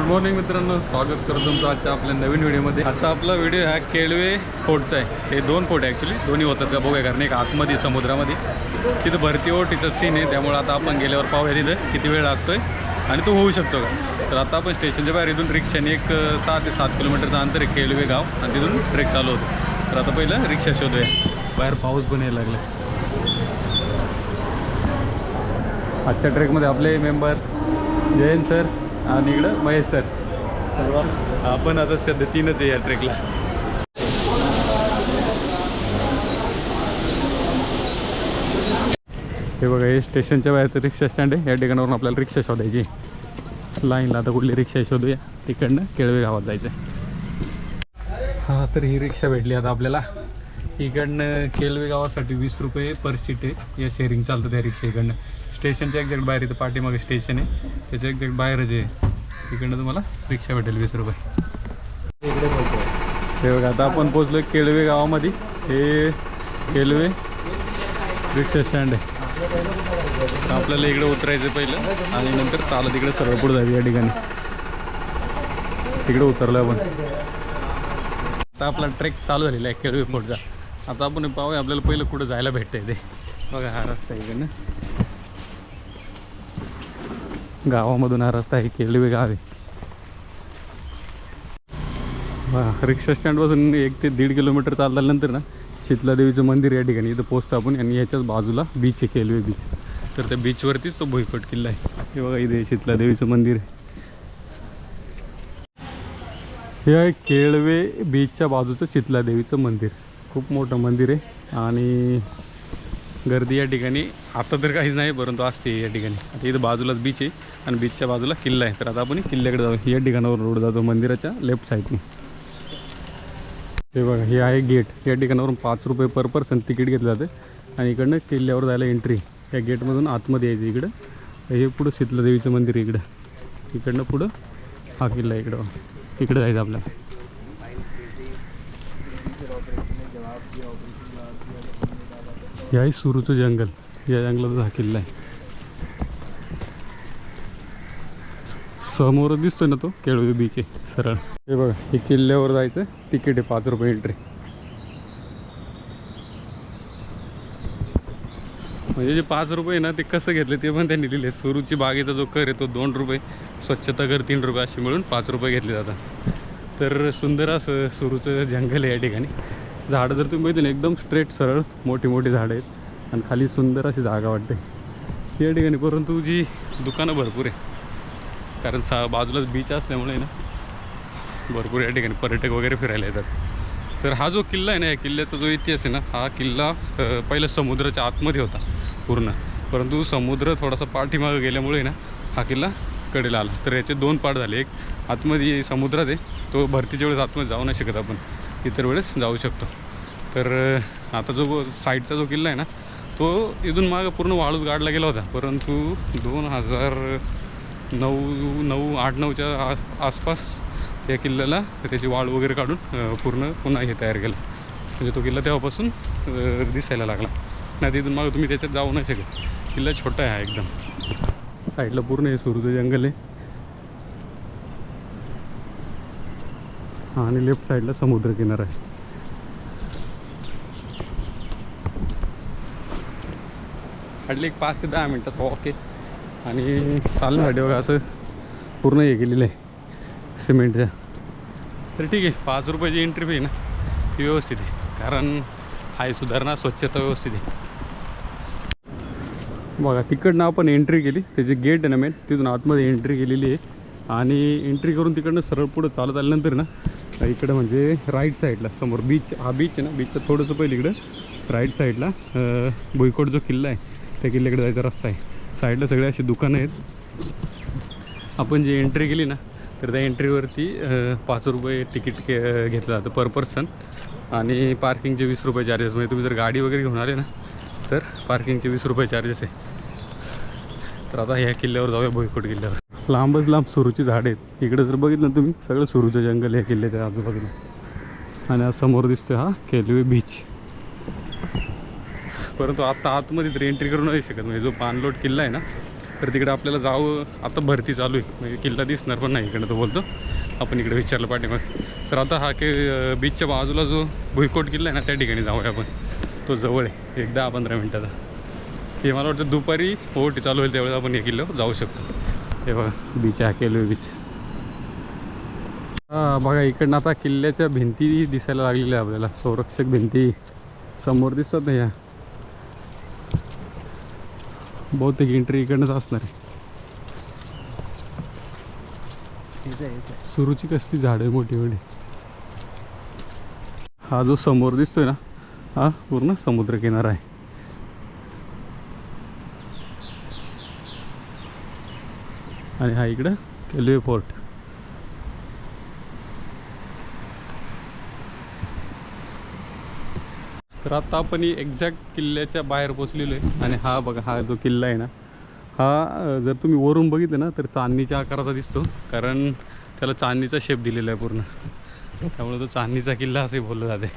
Good morning मित्रांनो स्वागत करतो तुमचं आजच्या आपल्या नवीन व्हिडिओमध्ये. आजचा आपला व्हिडिओ हा केळवे फोर्टचा आहे. हे दोन फोर्ट ॲक्च्युली दोन्ही होतात का बघूया कारण एक आतमध्ये समुद्रामध्ये. तिथं भरती ओटीचं सीन आहे. त्यामुळे आता आपण गेल्यावर पाहूया तिथं. किती वेळ लागतोय आणि तो होऊ शकतो का? तर आता आपण स्टेशनच्या बाहेर इथून रिक्षाने एक सहा ते सात किलोमीटरचं अंतर आहे केळवे गाव. आणि तिथून ट्रेक चालू होतो. तर आता पहिलं रिक्षा शोधूया. बाहेर पाऊस पण यायला लागला आजच्या ट्रेकमध्ये आपले मेंबर जयंत सर आणि इकडं महेश सर. सर्व आपण आता सध्या तीनच आहे या ट्रेकला. हे बघा हे स्टेशनच्या बाहेरचं रिक्षा स्टँड आहे. या ठिकाणावरून आपल्याला रिक्षा शोधायची लाईनला आता कुठली रिक्षा शोधूया. तिकडनं केळवे गावात जायचं हा तर ही रिक्षा भेटली आता आपल्याला. इकडनं केळवे गावासाठी वीस रुपये पर सीट आहे. या शेअरिंग चालतं त्या रिक्षा इकडनं. स्टेशनच्या एक्झॅक्ट बाहेर इथं पाठीमागे स्टेशन आहे. त्याच्या एक्झॅक्ट बाहेरच आहे. तिकडनं तुम्हाला रिक्षा भेटेल वीस रुपये. हे बघा आता आपण पोचलो केळवे गावामध्ये. हे केळवे रिक्षा स्टँड आहे. आपल्याला इकडे उतरायचं पहिलं. आणि नंतर चालत इकडे सरळ पुढे जायचं या ठिकाणी. तिकडे उतरलो आपण. आता आपला ट्रेक चालू झालेला आहे केळवे फोर्टचा. आता आपण पाहूया आपल्याला पहिलं कुठं जायला भेटतंय ते. बघा हा रस्ता इकडनं. गावामधून हा रस्ता आहे केळवे गाव आहे. रिक्षा स्टँडपासून एक ते दीड किलोमीटर चालल्यानंतर ना शीतलादेवीचं मंदिर या ठिकाणी इथं पोचतो आपण आणि याच्याच बाजूला बीच आहे केळवे बीच तर त्या बीचवरतीच तो भुईकोट किल्ला आहे. हे बघा इथे शीतलादेवीचं मंदिर आहे. हे आहे केळवे बीचच्या बाजूचं शीतलादेवीचं मंदिर. खूप मोठं मंदिर आहे. आणि गर्दी या ठिकाणी आता तर काहीच नाही परंतु असते या ठिकाणी. आता इथं बाजूलाच बीच आहे आणि बीचच्या बाजूला किल्ला आहे. तर आता आपण किल्ल्याकडे जाऊ या ठिकाणावर रोड जातो मंदिराच्या लेफ्ट साईडने हे बघा हे आहे गेट या ठिकाणावरून पाच रुपये पर पर्सन तिकीट घेतलं जातं. आणि इकडनं किल्ल्यावर जायला एंट्री या गेटमधून आतमध्ये यायचं इकडं. हे पुढं शीतलादेवीचं मंदिर आहे इकडं. इकडनं पुढं हा किल्ला इकडं इकडं जायचं आपल्याला. याही आहे सुरूचं जंगल. या जंगलाचा हा किल्ला आहे. समोर दिसतोय ना तो? केळवे बीच. आहे सरळ. हे बघा हे किल्ल्यावर जायचं. तिकीट आहे पाच रुपये एंट्री म्हणजे जे पाच रुपये ना ते कसं घेतले ते पण त्यांनी लिहिले. सुरूची बागेचा जो कर आहे तो दोन रुपये. स्वच्छता कर तीन रुपये असे मिळून पाच रुपये घेतले जातात. तर सुंदर असं सुरूचं जंगल आहे या ठिकाणी. झाडं जर तुम्ही बघितली एकदम स्ट्रेट सरळ मोठी मोठी झाडं आहेत. आणि खाली सुंदर अशी जागा वाटते. या ठिकाणी परंतु जी दुकानं भरपूर आहे कारण सा बाजूलाच बीच असल्यामुळे ना भरपूर या ठिकाणी पर्यटक वगैरे फिरायला येतात. तर हा जो किल्ला आहे ना या किल्ल्याचा जो इतिहास आहे ना हा किल्ला पहिला समुद्राच्या आतमध्ये होता पूर्ण. परंतु समुद्र थोडासा पाठीमागं गेल्यामुळे ना हा किल्ला कडेला आला. तर याचे दोन पार्ट झाले. एक आतमध्ये समुद्रात आहे तो भरतीच्या वेळेस आतमध्ये जाऊ नाही शकत आपण. इतर वेळेस जाऊ शकतो. तर आता जो साईडचा जो किल्ला आहे ना तो इथून मागं पूर्ण वाळूत गाडला गेला होता. परंतु दोन हजार नऊ नऊ आठ नऊच्या आसपास या किल्ल्याला त्याची वाळ वगैरे काढून पूर्ण पुन्हा हे तयार केलं. म्हणजे तो किल्ला तेव्हापासून दिसायला लागला. नाही तिथून मागं तुम्ही त्याच्यात जाऊ नाही शकत. किल्ला छोटा आहे एकदम. साईडला पूर्ण हे सुरूचं जंगल आहे. आणि लेफ्ट साईडला समुद्रकिनारा आहे. हार्डली एक पाच ते दहा मिनटाचा वॉक आहे. आणि चालण्यासाठी बघा असं पूर्ण हे केलेलं आहे सिमेंटच्या तर ठीक आहे पाच रुपयाची एंट्री फी आहे ना ती व्यवस्थित आहे. कारण आहे सुधारणा स्वच्छता व्यवस्थित आहे. बघा तिकडनं आपण एंट्री केली त्याची गेट आहे ना मेन तिथून आतमध्ये एंट्री केलेली आहे. आणि एंट्री करून तिकडनं सरळ पुढं चालत आल्यानंतर ना इकडं म्हणजे राईट साईडला समोर बीच हा बीच आहे ना बीचचं थोडंसं पहिलं इकडं राईट साईडला भुईकोट जो किल्ला आहे त्या किल्ल्याकडे जायचा रस्ता आहे. साईडला सगळे अशी दुकानं आहेत. आपण जी एंट्री केली ना तर त्या एंट्रीवरती पाच रुपये तिकीट के घेतलं जातं पर पर्सन आणि पार्किंगचे वीस रुपये चार्जेस म्हणजे तुम्ही जर गाडी वगैरे घेऊन आले ना तर पार्किंगचे वीस रुपये चार्जेस आहे. तर आता ह्या किल्ल्यावर जाऊया भुईकोट किल्ल्यावर. लांबच लांब सुरूची झाडं आहेत. इकडे जर बघितलं तुम्ही सगळं सुरूचं जंगल आहे किल्ल्याच्या आजूबाजूला. आणि आज समोर दिसतोय हा केलवे बीच परंतु आता आतमध्ये तर एंट्री करू नाही शकत. म्हणजे जो पाणलोट किल्ला आहे ना तर तिकडे आपल्याला जावं आता भरती चालू आहे. म्हणजे किल्ला दिसणार पण नाही इकडे तो बोलतो. आपण इकडे विचारलं पाठीमागे. तर आता हा के बीचच्या बाजूला जो भुईकोट किल्ला आहे ना त्या ठिकाणी जाऊया आपण. तो जवळ आहे एक दहा पंधरा मिनटाचा. हे मला वाटतं दुपारी ओटी चालू होईल त्यावेळेस आपण हे किल्ल्यावर जाऊ शकतो. हे बघा बीच आहे केलो बीच हा बघा इकडनं आता किल्ल्याच्या भिंती दिसायला लागलेल्या आपल्याला. संरक्षक भिंती समोर दिसतात ना या बहुतेक एंट्री इकडनंच असणार आहे. सुरूची कसली झाडं आहे मोठी मोठी हा जो समोर दिसतोय ना हा पूर्ण समुद्र किनारा आहे. आणि हा इकडं केलवे फोर्ट तर आता आपण एक्झॅक्ट किल्ल्याच्या बाहेर पोचलेलो आहे. आणि हा बघा हा जो किल्ला आहे ना हा जर तुम्ही वरून बघितलं ना तर चांदणीच्या आकाराचा दिसतो. कारण त्याला चांदणीचा शेप दिलेला आहे पूर्ण. त्यामुळे तो चांदणीचा किल्ला असे बोललं जाते.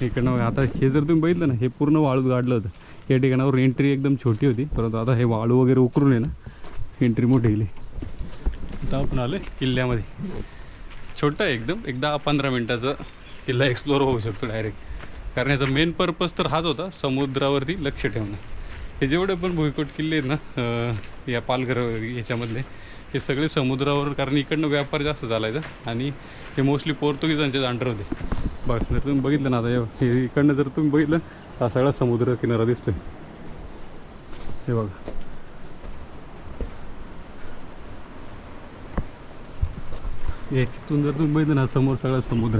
इकडनं बघा, आता हे जर तुम्ही बघितलं ना हे पूर्ण वाळूत गाडलं होतं. या ठिकाणावर एंट्री एकदम छोटी होती परंतु आता हे वाळू वगैरे उकरून आहे ना एंट्री मोठी गेली आता आपण आलो किल्ल्यामध्ये. छोटं आहे एकदम. एक दहा पंधरा मिनटाचा किल्ला एक्सप्लोर होऊ शकतो डायरेक्ट कारण याचा मेन पर्पज तर हाच होता समुद्रावरती लक्ष ठेवणं. हे जेवढे पण भुईकोट किल्ले आहेत ना या पालघर याच्यामधले हे सगळे समुद्रावर कारण इकडनं व्यापार जास्त चालायचा आणि हे मोस्टली पोर्तुगीजांचेच अंडर होते. बघ जर तुम्ही बघितलं ना आता हे- इकडनं जर तुम्ही बघितलं तर हा सगळा समुद्र किनारा दिसतोय. हे बघा. याच्यातून जर तुम्ही बघितलं ना समोर सगळा समुद्र.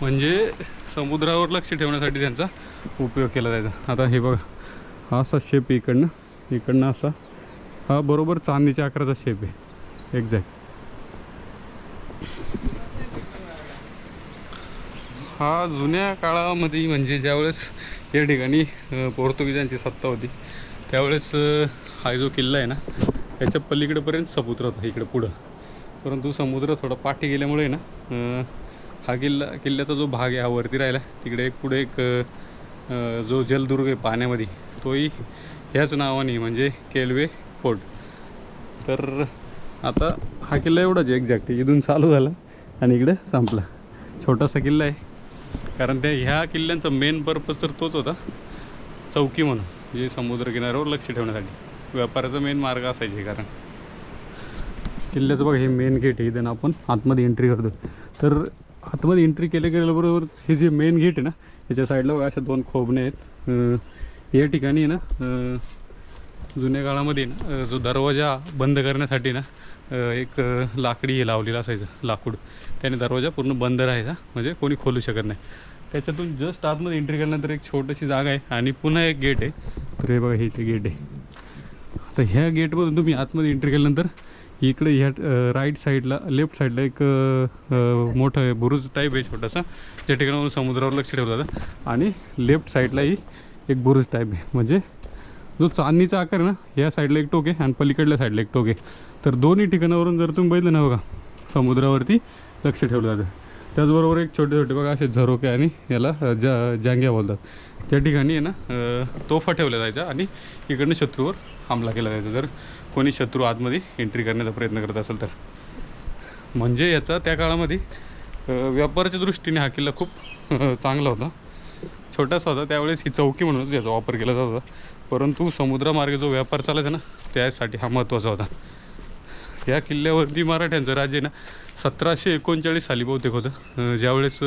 म्हणजे समुद्रावर लक्ष ठेवण्यासाठी त्यांचा उपयोग केला जायचा. आता हे बघा हा असा शेप आहे इकडनं. इकडनं असा हा बरोबर चांदीच्या आकाराचा शेप आहे. एक्झॅक्ट हा जुन्या काळामध्ये म्हणजे ज्यावेळेस या ठिकाणी पोर्तुगीजांची सत्ता होती त्यावेळेस हा जो किल्ला आहे ना त्याच्या पलीकडेपर्यंत समुद्र होता इकडे पुढं. परंतु समुद्र थोडा पाठी गेल्यामुळे ना हा किल्ला किल्ल्याचा जो भाग आहे हा वरती राहिला. तिकडे एक पुढे एक जो जलदुर्ग आहे पाण्यामध्ये तोही ह्याच नावाने म्हणजे केलवे फोर्ट. तर आता हा किल्ला एवढाच आहे एक्झॅक्ट इथून चालू झाला आणि इकडे संपला. छोटासा किल्ला आहे. कारण त्या ह्या किल्ल्यांचा मेन पर्पज तर तोच होता. चौकी म्हणून जे समुद्रकिनाऱ्यावर लक्ष ठेवण्यासाठी. व्यापाराचा मेन मार्ग असायचे कारण. किल्ल्याचं बघा हे मेन गेट आहे. इथं आपण आतमध्ये एंट्री करतो. तर आतमध्ये एंट्री केल्या गेल्याबरोबर हे जे मेन गेट आहे ना याच्या साईडला बघा अशा दोन खोबणे आहेत. या ठिकाणी आहे ना जुन्या काळामध्ये ना जो दरवाजा बंद करण्यासाठी ना एक लाकडी हे लावलेला असायचं लाकूड. त्याने दरवाजा पूर्ण बंद राहायचा म्हणजे कोणी खोलू शकत नाही. त्याच्यातून जस्ट आतमध्ये एंट्री केल्यानंतर एक छोटीशी जागा आहे आणि पुन्हा एक गेट आहे. तर हे बघा हे ते गेट आहे. तर ह्या गेटमधून तुम्ही आतमध्ये एंट्री केल्यानंतर इकडे ह्या राईट साईडला लेफ्ट साईडला एक मोठं बुरुज टाईप आहे छोटासा. त्या ठिकाणावरून समुद्रावर लक्ष ठेवलं जातं. आणि लेफ्ट साईडलाही एक बुरुज टाईप आहे. म्हणजे जो चांदणीचा आकार आहे ना या साईडला एक टोक आहे आणि पलीकडल्या साईडला एक टोक आहे. तर दोन्ही ठिकाणावरून जर तुम्ही बघितलं ना बघा समुद्रावरती लक्ष ठेवलं जातं. त्याचबरोबर एक छोटे छोटे बघा असे झरोके आणि याला ज्या जा जांग्या बोलतात. त्या ठिकाणी आहे ना तोफा ठेवल्या जायच्या आणि इकडनं शत्रूवर हमला केला जायचा. जर कोणी शत्रू आतमध्ये एंट्री करण्याचा प्रयत्न करत असेल तर. म्हणजे याचा त्या काळामध्ये व्यापाराच्या दृष्टीने हा किल्ला खूप चांगला होता. छोटासा होता. त्यावेळेस ही चौकी म्हणूनच याचा वापर केला जात होता. परंतु समुद्रामार्गे जो व्यापार चालायचा ना त्यासाठी हा महत्त्वाचा होता. या किल्ल्यावरती मराठ्यांचं राज्य ना सतराशे एकोणचाळीस साली बहुतेक होतं. ज्यावेळेस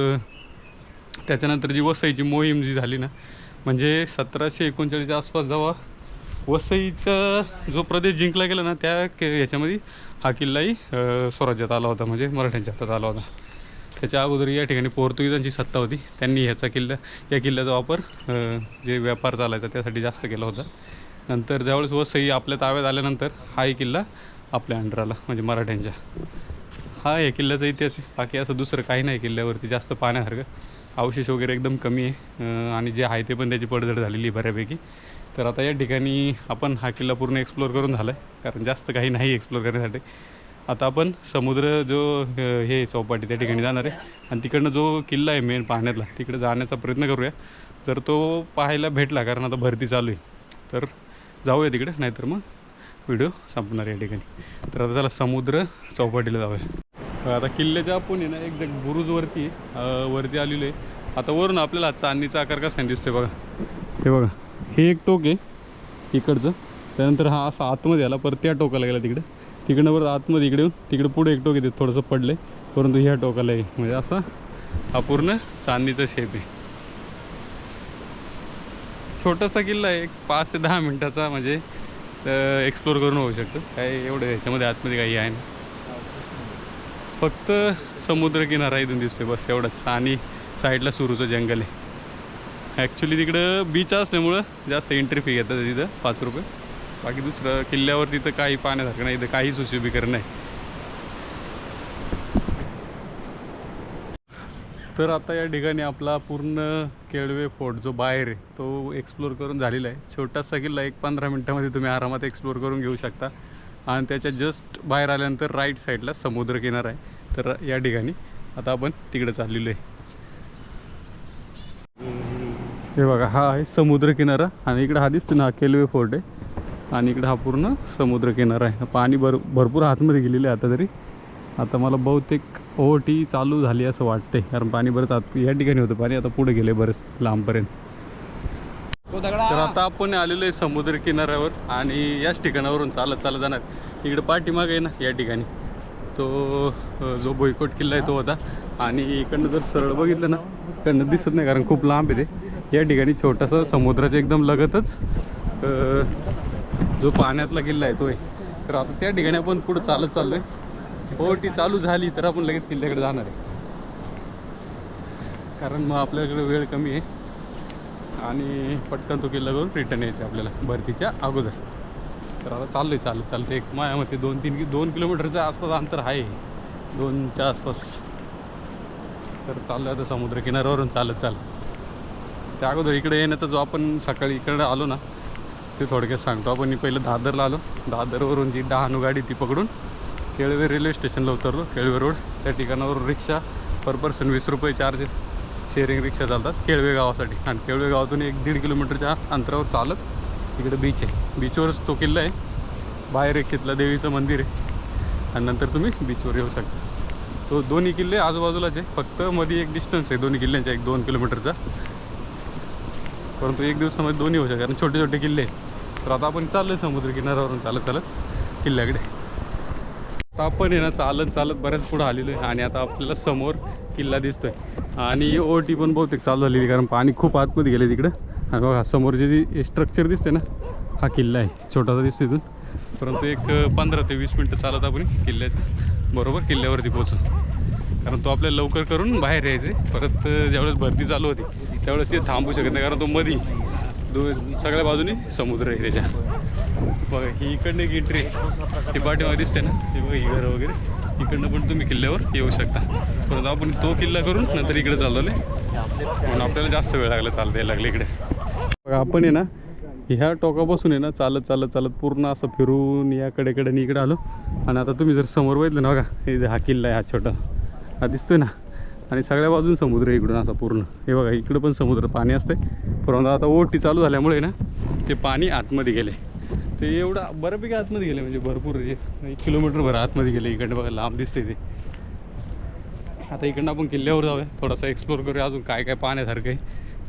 त्याच्यानंतर जी वसईची मोहीम जी झाली ना म्हणजे सतराशे एकोणचाळीसच्या आसपास जेव्हा वसईचा जो प्रदेश जिंकला गेला ना त्या के ह्याच्यामध्ये हा किल्लाही स्वराज्यात आला होता म्हणजे मराठ्यांच्या हातात आला होता. त्याच्या अगोदर या ठिकाणी पोर्तुगीजांची सत्ता होती. त्यांनी ह्याचा किल्ला या किल्ल्याचा वापर जे व्यापार चालायचा त्यासाठी जास्त केला होता. नंतर ज्यावेळेस वसई आपल्या ताब्यात आल्यानंतर हाही किल्ला आपल्या अंडराला म्हणजे मराठ्यांच्या. हा या किल्ल्याचा इतिहास आहे. बाकी असं दुसरं काही नाही किल्ल्यावरती जास्त पाहण्यासारखं अवशेष वगैरे एकदम कमी आहे. आणि जे आहे ते पण त्याची पडझड झालेली आहे बऱ्यापैकी. तर आता या ठिकाणी आपण हा किल्ला पूर्ण एक्सप्लोर करून झाला आहे कारण जास्त काही नाही एक्सप्लोर करण्यासाठी. आता आपण समुद्र जो हे चौपाटी त्या ठिकाणी जाणार आहे. आणि तिकडनं जो किल्ला आहे मेन पाहण्यातला तिकडे जाण्याचा प्रयत्न करूया. तर तो पाहायला भेटला कारण आता भरती चालू आहे. तर जाऊया तिकडे नाहीतर मग व्हिडिओ संपणार या ठिकाणी. तर आता त्याला समुद्र चौपाटीला जाऊया. आता किल्ल्याच्या आपण आहे ना एक्झॅक्ट बुरुजवरती वरती आलेलो आहे. आता वरून आपल्याला चांदणीचा आकार कसा दिसतोय बघा. हे बघा हे एक टोक आहे इकडचं. त्यानंतर हा असा आतमध्ये आला परत त्या टोकाला गेला तिकडे. तिकडनं परत आतमध्ये इकडे येऊन तिकडे पुढे एक टोक येते थोडंसं पडलं आहे परंतु ह्या टोकाला आहे. म्हणजे असा हा पूर्ण चांदीचा शेप आहे. छोटासा किल्ला आहे एक पाच ते दहा मिनटाचा म्हणजे एक्सप्लोर करून होऊ शकतं. काय एवढं याच्यामध्ये आतमध्ये काही आहे नाही. फक्त समुद्रकिनारा इथून दिसतोय बस एवढंच. आणि साईडला सुरूचं जंगल आहे. ॲक्च्युली तिकडं बीच असल्यामुळं जास्त एंट्री फी घेतात तिथं पाच रुपये. बाकी दुसरं किल्ल्यावर तिथं काही पाण्यासारखं नाही इथं काही सुशोभीकरण नाही. तर आता या ठिकाणी आपला पूर्ण केळवे फोर्ट जो बाहेर आहे तो एक्सप्लोर करून झालेला आहे. छोटासा किल्ला एक पंधरा मिनटामध्ये तुम्ही आरामात एक्सप्लोर करून घेऊ शकता. आणि त्याच्या जस्ट बाहेर आल्यानंतर राईट साईडला समुद्रकिनारा आहे. तर या ठिकाणी आता आपण तिकडे चाललेलो आहे. हे बघा हा आहे समुद्रकिनारा आणि इकडे हा दिसतो ना हा फोर्ट आहे. आणि इकडे हा पूर्ण समुद्रकिनारा आहे. पाणी भर भरपूर आतमध्ये गेलेलं आहे आता तरी. आता मला बहुतेक ओहोटी चालू झाली असं वाटते कारण पाणी बरंच आत या ठिकाणी होतं. पाणी आता पुढे गेले बरंच लांबपर्यंत. तर आता आपण आलेलो आहे समुद्र किनाऱ्यावर आणि याच ठिकाणावरून चालत चालत जाणार. इकडे पाठीमाग आहे ना या ठिकाणी. तो जो भुईकोट किल्ला आहे तो होता. आणि इकडनं जर सरळ बघितलं ना इकडनं दिसत नाही कारण खूप लांब आहे ते. या ठिकाणी छोटासा समुद्राच्या एकदम लगतच जो पाण्यातला किल्ला आहे तो आहे. तर आता त्या ठिकाणी आपण पुढं चालत चाललो आहे हो ती चालू झाली तर आपण लगेच किल्ल्याकडे जाणार आहे. कारण मग आपल्याकडे वेळ कमी आहे. आणि पटकन तो किल्ला करून रिटर्न यायचं आपल्याला भरतीच्या अगोदर. तर आता चाललो आहे चालत चालतं एक मायामध्ये दोन तीन दोन किलोमीटरच्या आसपास अंतर आहे. दोनच्या आसपास. तर चाललं आता समुद्रकिनाऱ्यावरून चालत चाल त्या अगोदर इकडे येण्याचा जो आपण सकाळी इकडे आलो ना ते थोडक्यात सांगतो. आपण पहिलं दादरला आलो. दादरवरून जी डहाणू गाडी ती पकडून केळवे रेल्वे स्टेशनला उतरलो केळवे रोड. त्या ठिकाणावर रिक्षा पर पर्सन वीस रुपये चार्ज शेअरिंग रिक्षा चालतात केळवे गावासाठी. आणि केळवे गावातून एक दीड किलोमीटरच्या अंतरावर चालत इकडे बीच आहे. बीचवरच तो किल्ला आहे. बाहेर एक शीतला देवीचं मंदिर आहे. आणि नंतर तुम्ही बीचवर येऊ शकता. तो दोन्ही किल्ले आजूबाजूलाच आहे. फक्त मध्ये एक डिस्टन्स आहे दोन्ही किल्ल्यांचा एक दोन किलोमीटरचा. परंतु एक दिवसामध्ये दोन्ही होऊ शकतात. कारण छोटे छोटे किल्ले आहेत. तर आता आपण चाललो आहे समुद्र किनाऱ्यावरून चालत चालत किल्ल्याकडे. आपण आहे ना चालत चालत बऱ्याच पुढं आलेलो आहे आणि आता आपल्याला समोर किल्ला दिसतोय. आणि ओटी पण बहुतेक चालू झालेली कारण पाणी खूप आतमध्ये गेले तिकडं. आणि बघा समोर जे स्ट्रक्चर दिसते ना हा किल्ला आहे. छोटासा दिसतो इथून. परंतु एक पंधरा ते वीस मिनटं चालत आपण किल्ल्याच्या बरोबर किल्ल्यावरती पोहोचू. कारण तो आपल्याला लवकर करून बाहेर यायचं परत ज्यावेळेस भरती चालू होती त्यावेळेस ते थांबू शकत नाही कारण तो मधी दो सगळ्या बाजूनी समुद्र आहे त्याच्या. बघा ही इकडनं एक एंट्री आहे. ही दिसते ना? हे बघा ही घरं वगैरे. इकडनं पण तुम्ही किल्ल्यावर येऊ शकता. परंतु आपण तो किल्ला करून नंतर इकडे चालवले म्हणून आपल्याला जास्त वेळ लागला चालता यायला लागले इकडे. बघा आपण आहे ना ह्या टोकापासून आहे ना चालत चालत चालत पूर्ण असं फिरून या कडे आणि इकडे आलो. आणि आता तुम्ही जर समोर बघितलं ना बघा हा किल्ला आहे हा छोटा. हा दिसतोय ना? आणि सगळ्या बाजून समुद्र इकडून असा पूर्ण. हे बघा इकडं पण समुद्र पाणी असतंय. परंतु आता ओटी चालू झाल्यामुळे ना ते पाणी आतमध्ये गेले ते एवढा बऱ्यापैकी आतमध्ये गेले म्हणजे भरपूर एक किलोमीटरभर आतमध्ये गेले इकडनं बघा लांब दिसते ते. आता इकडनं आपण किल्ल्यावर जाऊया थोडासा एक्सप्लोर करूया अजून काय काय पाहण्यासारखं आहे.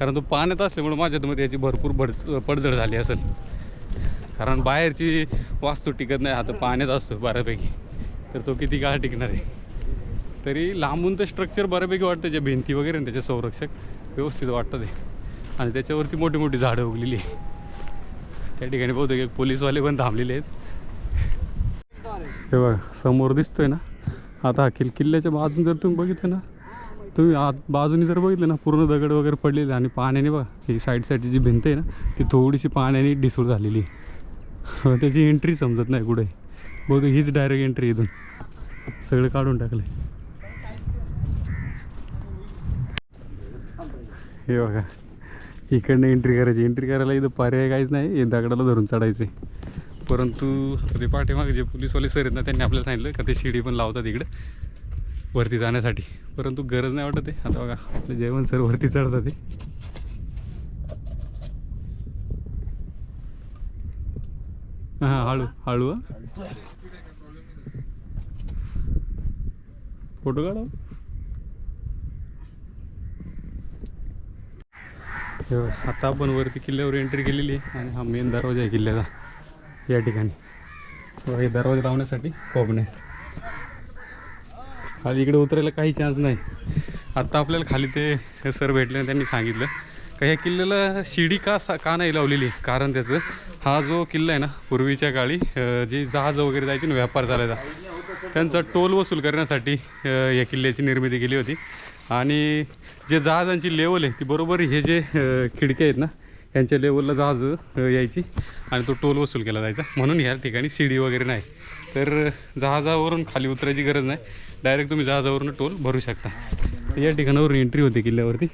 कारण तो पाण्यात असल्यामुळे माझ्या मध्ये याची भरपूर भड पडझड झाली असेल. कारण बाहेरची वास्तू टिकत नाही आता पाण्यात असतो बऱ्यापैकी. तर तो किती काळ टिकणार आहे? तरी लांबून तर स्ट्रक्चर बऱ्यापैकी वाटतं जे भिंती वगैरे त्याचे संरक्षक व्यवस्थित वाटतं ते. आणि त्याच्यावरती मोठी मोठी झाडं उगलेली आहे. त्या ठिकाणी बहुतेक एक पोलीसवाले पण थांबलेले आहेत. हे बघा समोर दिसतोय ना? आता हा किल किल्ल्याच्या बाजून जर तुम्ही बघितलं ना तुम्ही आत बाजूने जर बघितलं ना पूर्ण दगड वगैरे पडलेले आणि पाण्याने बघा ही साईड साईडची जी भिंत आहे ना ती थोडीशी पाण्याने ढिसूळ झालेली आहे. त्याची एंट्री समजत नाही कुठे. बहुतेक हीच डायरेक्ट एंट्री इथून. सगळं काढून टाकलं हे बघा. इकडनं एंट्री करायची. एंट्री करायला इथं पर्याय काहीच नाही. हे दगडाला धरून चढायचं. परंतु ते पाठीमागे जे पोलीसवाले सर आहेत ना त्यांनी आपल्याला सांगितलं का ते शिडी पण लावतात इकडे वरती जाण्यासाठी. परंतु गरज नाही वाटत आहे. आता बघा आपले जेवण सर वरती चढतात ते. हां हळू हळू फोटो काढा हे बघ, आता आपण वरती किल्ल्यावर एंट्री केलेली आहे आणि हा मेन दरवाजा आहे किल्ल्याचा. या ठिकाणी. हे दरवाजा लावण्यासाठी कोबणे. खाली इकडे उतरायला काही चान्स नाही. आत्ता आपल्याला खाली ते सर भेटले आणि त्यांनी सांगितलं. का ह्या किल्ल्याला शिडी का सा का नाही लावलेली? कारण त्याचं हा जो किल्ला आहे ना पूर्वीच्या काळी जे जहाज वगैरे जायचे ना व्यापार चालायचा त्यांचा टोल वसूल करण्यासाठी या किल्ल्याची निर्मिती केली होती. आणि जे जहाजांची लेवल आहे ती बरोबर हे जे खिडक्या आहेत ना यांच्या लेवलला जहाज यायची आणि तो टोल वसूल केला जायचा. म्हणून ह्या ठिकाणी शिडी वगैरे नाही. तर जहाजावरून खाली उतरायची गरज नाही. डायरेक्ट तुम्ही जहाजावरून टोल भरू शकता. तर या ठिकाणावरून एंट्री होते किल्ल्यावरती.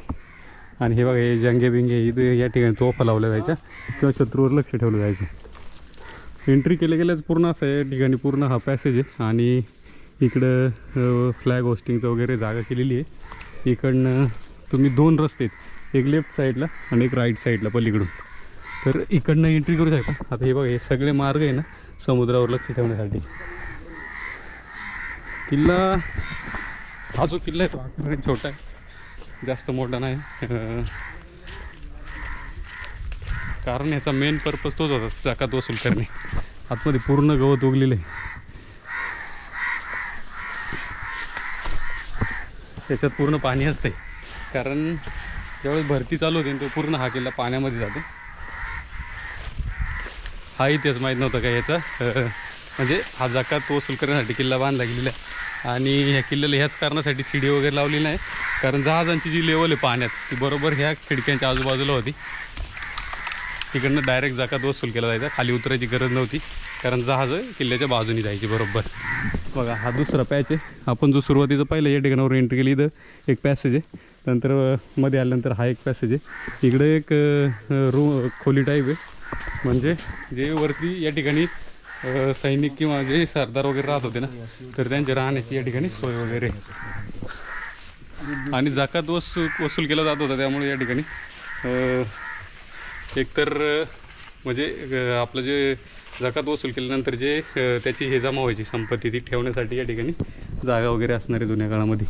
आणि हे बघा हे जंगे बिंगे इथे या ठिकाणी तोफा लावल्या जायच्या किंवा शत्रूवर लक्ष ठेवलं जायचं. एंट्री केल्या गेल्याच पूर्ण असं या ठिकाणी पूर्ण हा पॅसेज आहे. आणि इकडं फ्लॅग होस्टिंगचं वगैरे जागा केलेली आहे. इकडनं तुम्ही दोन रस्ते आहेत. एक लेफ्ट साईडला आणि एक राईट साईडला पलीकडून. तर इकडनं एंट्री करू शकता. आता हे बघा हे सगळे मार्ग आहे ना समुद्रावर लक्ष ठेवण्यासाठी. किल्ला हा जो किल्ला आहे तो आकाराने छोटा आहे. जास्त मोठा नाही. कारण याचा मेन पर्पज तोच होता जाकात वसूल करणे आतमध्ये पूर्ण गवत उगलेलं आहे. त्याच्यात पूर्ण पाणी असते. कारण ज्यावेळेस भरती चालू होते तो पूर्ण हा किल्ला पाण्यामध्ये जातो. हा इतिहास माहीत नव्हता का याचा? म्हणजे हा जाकात वसूल करण्यासाठी किल्ला बांधला गेलेला आहे. आणि ह्या किल्ल्याला ह्याच कारणासाठी सीडी वगैरे लावली नाही. कारण जहाजांची जी लेवल आहे पाण्यात ती बरोबर ह्या खिडक्यांच्या आजूबाजूला होती. तिकडनं डायरेक्ट जाकात वसूल केला जायचा. खाली उतरायची गरज नव्हती. कारण जहाजं किल्ल्याच्या बाजूनी जायची बरोबर. बघा हा दुसरा पॅच आहे. आपण जो सुरुवातीचा पहिलं या ठिकाणावर एंट्री केली इथं एक पॅसेज आहे. नंतर मध्ये आल्यानंतर हा एक पॅसेज आहे. इकडे एक रू खोली टाईप आहे. म्हणजे जे वरती या ठिकाणी सैनिक किंवा जे सरदार वगैरे राहत होते ना तर त्यांच्या राहण्याची या ठिकाणी सोय वगैरे आणि जाकात वसू वसूल केला जात होता त्यामुळे या ठिकाणी एकतर म्हणजे आपलं जे जकात वसूल केल्यानंतर जे त्याची हे जमा व्हायची संपत्ती ती ठेवण्यासाठी या ठिकाणी जागा वगैरे असणार आहे जुन्या काळामध्ये.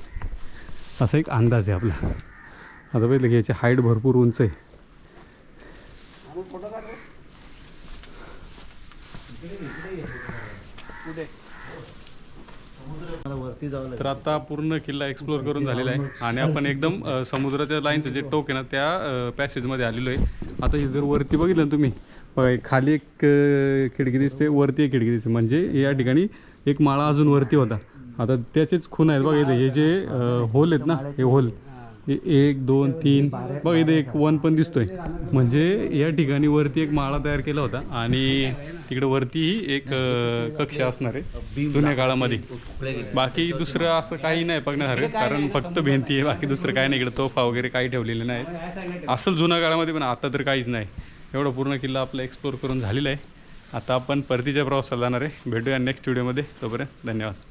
असा एक अंदाज आहे आपला. आता बघितलं की याची हाईट भरपूर उंच आहे. तर आता पूर्ण किल्ला एक्सप्लोर करून झालेला आहे. आणि आपण एकदम समुद्राच्या लाईनचं जे टोक आहे ना त्या पॅसेजमध्ये आलेलो आहे. आता हे जर वरती बघितलं ना तुम्ही बघा, खाली एक खिडकी दिसते वरती एक खिडकी दिसते. म्हणजे या ठिकाणी एक माळा अजून वरती होता. आता त्याचेच खून आहेत. बघा इथे हे जे होल आहेत ना हे होल एक दोन तीन बघ इथे एक वन पण दिसतोय. म्हणजे या ठिकाणी वरती एक माळा तयार केला होता आणि तिकडे वरतीही एक कक्ष असणार आहे जुन्या काळामध्ये. बाकी दुसरं असं काही नाही बघण्यासारखं कारण फक्त भिंती आहे बाकी दुसरं काही नाही. इकडे तोफा वगैरे काही ठेवलेले नाही असं जुन्या काळामध्ये पण आता तर काहीच नाही. एवढा पूर्ण किल्ला आपला एक्सप्लोर करून झालेला आहे. आता आपण परतीच्या प्रवासाला जाणार आहे. भेटूया नेक्स्ट व्हिडिओमध्ये तोपर्यंत धन्यवाद.